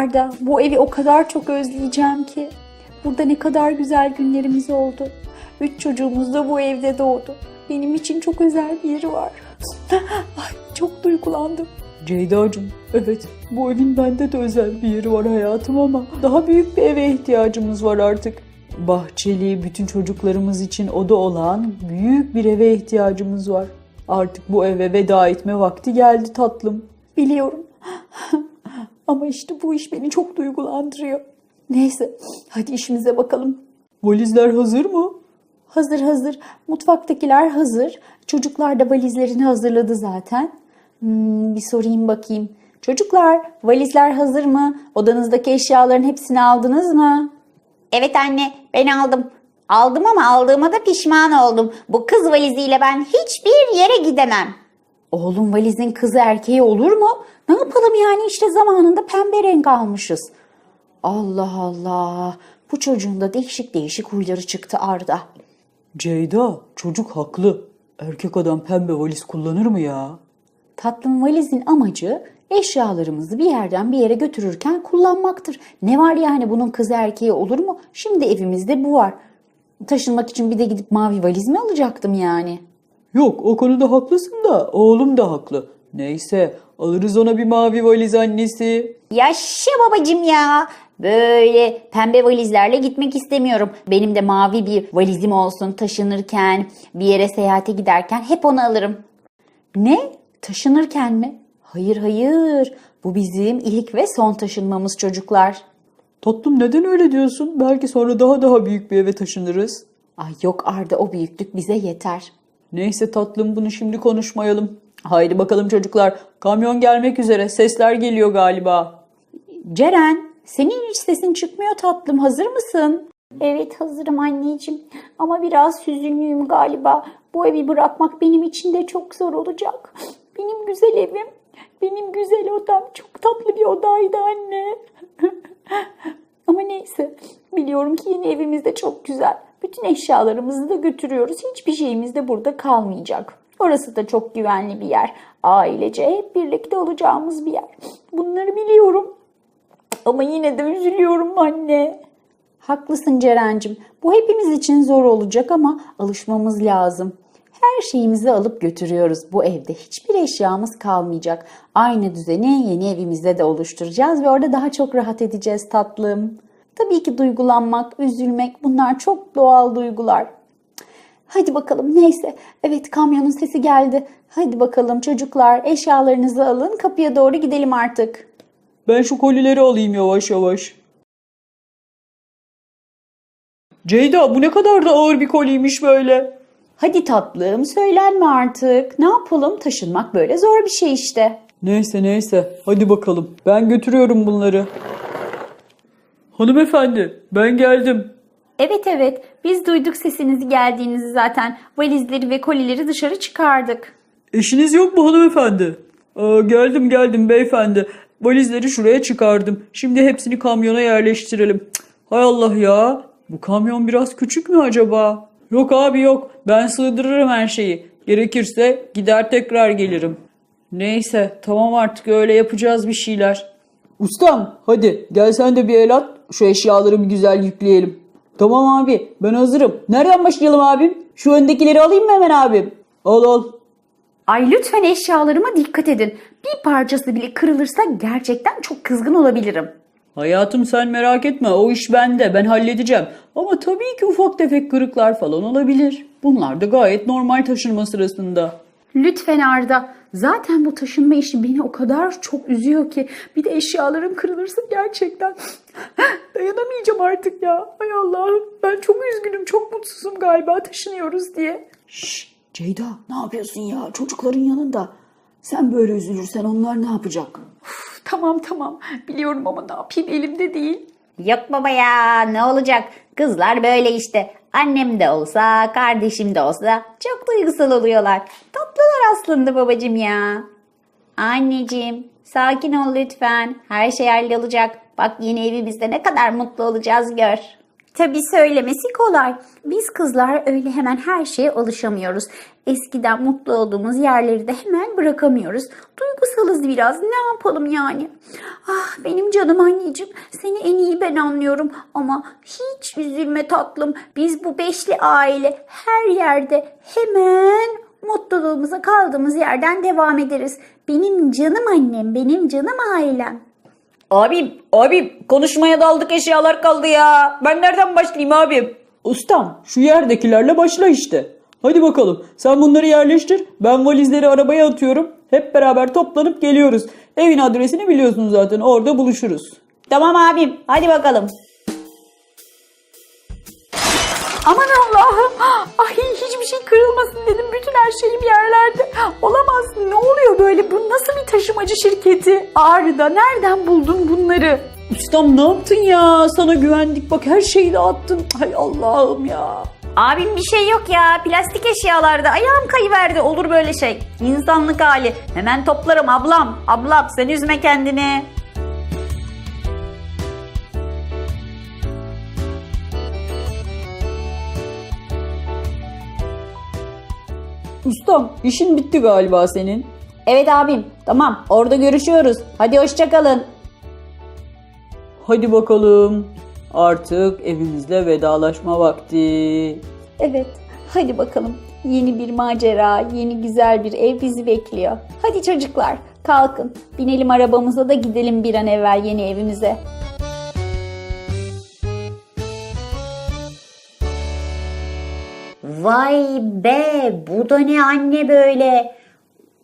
Arda, bu evi o kadar çok özleyeceğim ki. Burada ne kadar güzel günlerimiz oldu. Üç çocuğumuz da bu evde doğdu. Benim için çok özel bir yeri var. Ay, çok duygulandım. Ceyda'cığım, evet bu evin bende de özel bir yeri var hayatım ama daha büyük bir eve ihtiyacımız var artık. Bahçeli, bütün çocuklarımız için oda olan büyük bir eve ihtiyacımız var. Artık bu eve veda etme vakti geldi tatlım. Biliyorum. Ama işte bu iş beni çok duygulandırıyor. Neyse, hadi işimize bakalım. Valizler hazır mı? Hazır hazır. Mutfaktakiler hazır. Çocuklar da valizlerini hazırladı zaten. Hmm, bir sorayım bakayım. Çocuklar, valizler hazır mı? Odanızdaki eşyaların hepsini aldınız mı? Evet anne ben aldım. Aldım ama aldığıma da pişman oldum. Bu kız valiziyle ben hiçbir yere gidemem. Oğlum valizin kızı erkeği olur mu? Ne yapalım yani işte zamanında pembe renk almışız. Allah Allah. Bu çocuğun da değişik değişik huyları çıktı Arda. Ceyda, çocuk haklı. Erkek adam pembe valiz kullanır mı ya? Tatlım valizin amacı eşyalarımızı bir yerden bir yere götürürken kullanmaktır. Ne var yani bunun kız erkeği olur mu? Şimdi evimizde bu var. Taşınmak için bir de gidip mavi valiz mi alacaktım yani? Yok o konuda haklısın da oğlum da haklı. Neyse alırız ona bir mavi valiz annesi. Yaşa babacım ya. Böyle pembe valizlerle gitmek istemiyorum. Benim de mavi bir valizim olsun taşınırken, bir yere seyahate giderken hep onu alırım. Ne? Taşınırken mi? Hayır hayır. Bu bizim ilk ve son taşınmamız çocuklar. Tatlım neden öyle diyorsun? Belki sonra daha daha büyük bir eve taşınırız. Ay yok Arda o büyüklük bize yeter. Neyse tatlım bunu şimdi konuşmayalım. Haydi bakalım çocuklar. Kamyon gelmek üzere. Sesler geliyor galiba. Ceren, senin hiç sesin çıkmıyor tatlım. Hazır mısın? Evet hazırım anneciğim ama biraz hüzünlüyüm galiba. Bu evi bırakmak benim için de çok zor olacak. Benim güzel evim, benim güzel odam çok tatlı bir odaydı anne. Ama neyse, biliyorum ki yeni evimiz de çok güzel. Bütün eşyalarımızı da götürüyoruz. Hiçbir şeyimiz de burada kalmayacak. Orası da çok güvenli bir yer. Ailece hep birlikte olacağımız bir yer. Bunları biliyorum. Ama yine de üzülüyorum anne. Haklısın Ceren'cim. Bu hepimiz için zor olacak ama alışmamız lazım. Her şeyimizi alıp götürüyoruz. Bu evde hiçbir eşyamız kalmayacak. Aynı düzeni yeni evimizde de oluşturacağız ve orada daha çok rahat edeceğiz tatlım. Tabii ki duygulanmak, üzülmek bunlar çok doğal duygular. Hadi bakalım neyse. Evet kamyonun sesi geldi. Hadi bakalım çocuklar eşyalarınızı alın kapıya doğru gidelim artık. Ben şu kolileri alayım yavaş yavaş. Ceyda bu ne kadar da ağır bir koliymiş böyle. Hadi tatlım söylenme artık. Ne yapalım taşınmak böyle zor bir şey işte. Neyse neyse hadi bakalım. Ben götürüyorum bunları. Hanımefendi ben geldim. Evet evet biz duyduk sesinizi geldiğinizi zaten. Valizleri ve kolileri dışarı çıkardık. Eşiniz yok mu hanımefendi? Aa, geldim geldim beyefendi. Valizleri şuraya çıkardım. Şimdi hepsini kamyona yerleştirelim. Cık, hay Allah ya. Bu kamyon biraz küçük mü acaba? Yok abi yok. Ben sığdırırım her şeyi. Gerekirse gider tekrar gelirim. Neyse tamam artık öyle yapacağız bir şeyler. Ustam hadi gel sen de bir el at. Şu eşyaları bir güzel yükleyelim. Tamam abi ben hazırım. Nereden başlayalım abim? Şu öndekileri alayım mı hemen abim? Al al. Ay lütfen eşyalarıma dikkat edin. Bir parçası bile kırılırsa gerçekten çok kızgın olabilirim. Hayatım sen merak etme o iş bende ben halledeceğim. Ama tabii ki ufak tefek kırıklar falan olabilir. Bunlar da gayet normal taşınma sırasında. Lütfen Arda. Zaten bu taşınma işi beni o kadar çok üzüyor ki. Bir de eşyalarım kırılırsa gerçekten dayanamayacağım artık ya. Ay Allah'ım ben çok üzgünüm, çok mutsuzum galiba taşınıyoruz diye. Şşş Ceyda ne yapıyorsun ya çocukların yanında. Sen böyle üzülürsen onlar ne yapacak? Tamam tamam biliyorum ama ne yapayım elimde değil. Yok baba ya ne olacak? Kızlar böyle işte. Annem de olsa, kardeşim de olsa çok duygusal oluyorlar. Tatlılar aslında babacım ya. Anneciğim, sakin ol lütfen. Her şey hallolacak. Bak yeni evimizde ne kadar mutlu olacağız gör. Tabii söylemesi kolay. Biz kızlar öyle hemen her şeye alışamıyoruz. Eskiden mutlu olduğumuz yerleri de hemen bırakamıyoruz. Duygusalız biraz. Ne yapalım yani? Ah benim canım anneciğim. Seni en iyi ben anlıyorum. Ama hiç üzülme tatlım. Biz bu beşli aile her yerde hemen mutluluğumuza kaldığımız yerden devam ederiz. Benim canım annem, benim canım ailem. Abim, abim konuşmaya daldık eşyalar kaldı ya. Ben nereden başlayayım abim? Ustam şu yerdekilerle başla işte. Hadi bakalım sen bunları yerleştir. Ben valizleri arabaya atıyorum. Hep beraber toplanıp geliyoruz. Evin adresini biliyorsun zaten orada buluşuruz. Tamam abim, hadi bakalım. Aman Allah'ım. Ay hiçbir şey kırılmasın dedim. Bütün her şeyim yerlerde. Olamaz. Ne oluyor böyle? Bu nasıl bir taşımacı şirketi? Ağrı'da nereden buldun bunları? Ustam ne yaptın ya? Sana güvendik bak her şeyi dağıttın. Hay Allah'ım ya. Abim bir şey yok ya. Plastik eşyalarda ayağım kayıverdi. Olur böyle şey. İnsanlık hali. Hemen toplarım ablam. Ablam sen üzme kendini. Ustam işin bitti galiba senin. Evet abim. Tamam orada görüşüyoruz. Hadi hoşçakalın. Hadi bakalım. Artık evimizle vedalaşma vakti. Evet. Hadi bakalım. Yeni bir macera, yeni güzel bir ev bizi bekliyor. Hadi çocuklar kalkın. Binelim arabamıza da gidelim bir an evvel yeni evimize. Vay be bu da ne anne böyle?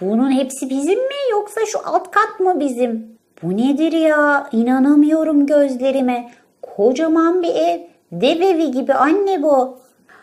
Bunun hepsi bizim mi yoksa şu alt kat mı bizim? Bu nedir ya? İnanamıyorum gözlerime. Kocaman bir ev. Dev evi gibi anne bu.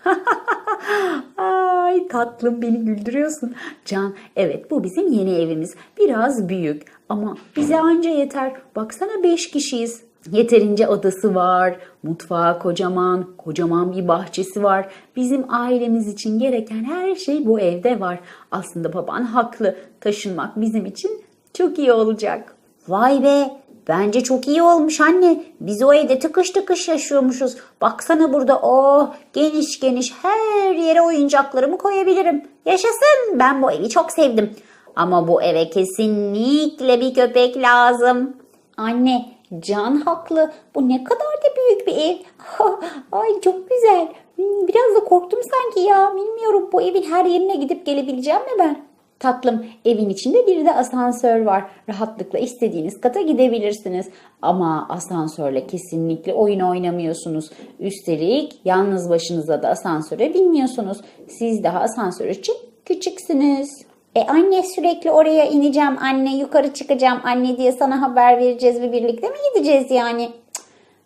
Ay tatlım beni güldürüyorsun. Can evet bu bizim yeni evimiz. Biraz büyük ama bize anca yeter. Baksana beş kişiyiz. Yeterince odası var, mutfağı kocaman, kocaman bir bahçesi var. Bizim ailemiz için gereken her şey bu evde var. Aslında baban haklı. Taşınmak bizim için çok iyi olacak. Vay be Bence çok iyi olmuş anne. Biz o evde tıkış tıkış yaşıyormuşuz. Baksana burada oh geniş geniş her yere oyuncaklarımı koyabilirim. Yaşasın ben bu evi çok sevdim. Ama bu eve kesinlikle bir köpek lazım. Anne Can haklı. Bu ne kadar da büyük bir ev. Ay çok güzel. Hmm, Biraz da korktum sanki ya. Bilmiyorum bu evin her yerine gidip gelebileceğim mi ben? Tatlım evin içinde bir de asansör var. Rahatlıkla istediğiniz kata gidebilirsiniz. Ama asansörle kesinlikle oyun oynamıyorsunuz. Üstelik yalnız başınıza da asansöre binmiyorsunuz. Siz daha asansör için küçüksünüz. E anne sürekli oraya ineceğim anne yukarı çıkacağım anne diye sana haber vereceğiz ve birlikte mi gideceğiz yani?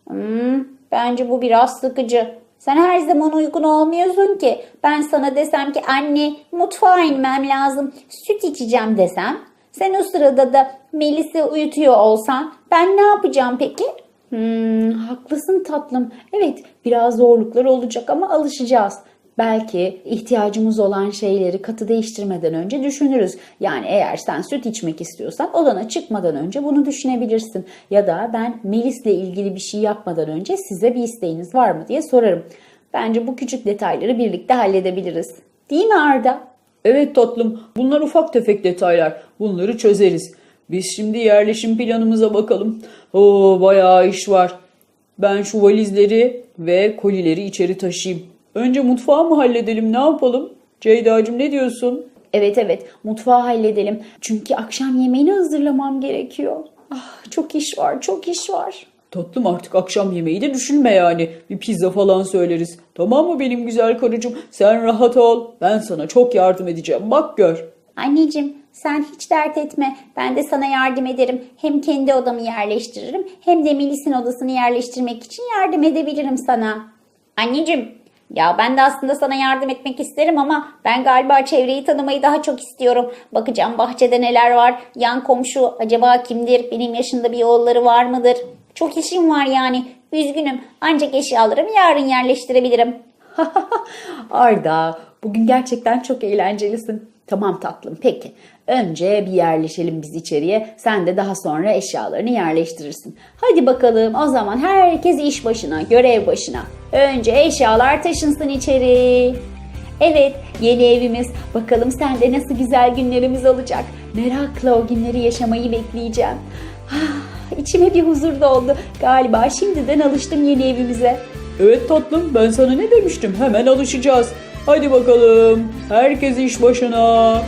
Hmm, bence bu biraz sıkıcı. Sen her zaman uygun olmuyorsun ki. Ben sana desem ki anne mutfağa inmem lazım. Süt içeceğim desem. Sen o sırada da Melis'i uyutuyor olsan ben ne yapacağım peki? Hmm, haklısın tatlım. Evet biraz zorluklar olacak ama alışacağız. Belki ihtiyacımız olan şeyleri katı değiştirmeden önce düşünürüz. Yani eğer sen süt içmek istiyorsan odana çıkmadan önce bunu düşünebilirsin. Ya da ben Melis'le ilgili bir şey yapmadan önce size bir isteğiniz var mı diye sorarım. Bence bu küçük detayları birlikte halledebiliriz. Değil mi Arda? Evet tatlım bunlar ufak tefek detaylar. Bunları çözeriz. Biz şimdi yerleşim planımıza bakalım. Oo bayağı iş var. Ben şu valizleri ve kolileri içeri taşıyayım. Önce mutfağı mı halledelim ne yapalım? Ceyda'cığım ne diyorsun? Evet evet mutfağı halledelim. Çünkü akşam yemeğini hazırlamam gerekiyor. Ah çok iş var çok iş var. Tatlım artık akşam yemeği de düşünme yani. Bir pizza falan söyleriz. Tamam mı benim güzel karıcığım? Sen rahat ol. Ben sana çok yardım edeceğim. Bak gör. Anneciğim sen hiç dert etme. Ben de sana yardım ederim. Hem kendi odamı yerleştiririm hem de Melis'in odasını yerleştirmek için yardım edebilirim sana. Anneciğim ya ben de aslında sana yardım etmek isterim ama ben galiba çevreyi tanımayı daha çok istiyorum. Bakacağım bahçede neler var. Yan komşu acaba kimdir? Benim yaşında bir oğulları var mıdır? Çok işim var yani. Üzgünüm. Ancak eşyalarımı yarın yerleştirebilirim. Arda, bugün gerçekten çok eğlencelisin. Tamam tatlım, peki. Önce bir yerleşelim biz içeriye. Sen de daha sonra eşyalarını yerleştirirsin. Hadi bakalım o zaman herkes iş başına, görev başına. Önce eşyalar taşınsın içeri. Evet, yeni evimiz. Bakalım sende nasıl güzel günlerimiz olacak. Merakla o günleri yaşamayı bekleyeceğim. Ah, içime bir huzur doldu. Galiba şimdiden alıştım yeni evimize. Evet tatlım ben sana ne demiştim hemen alışacağız. Hadi bakalım herkes iş başına.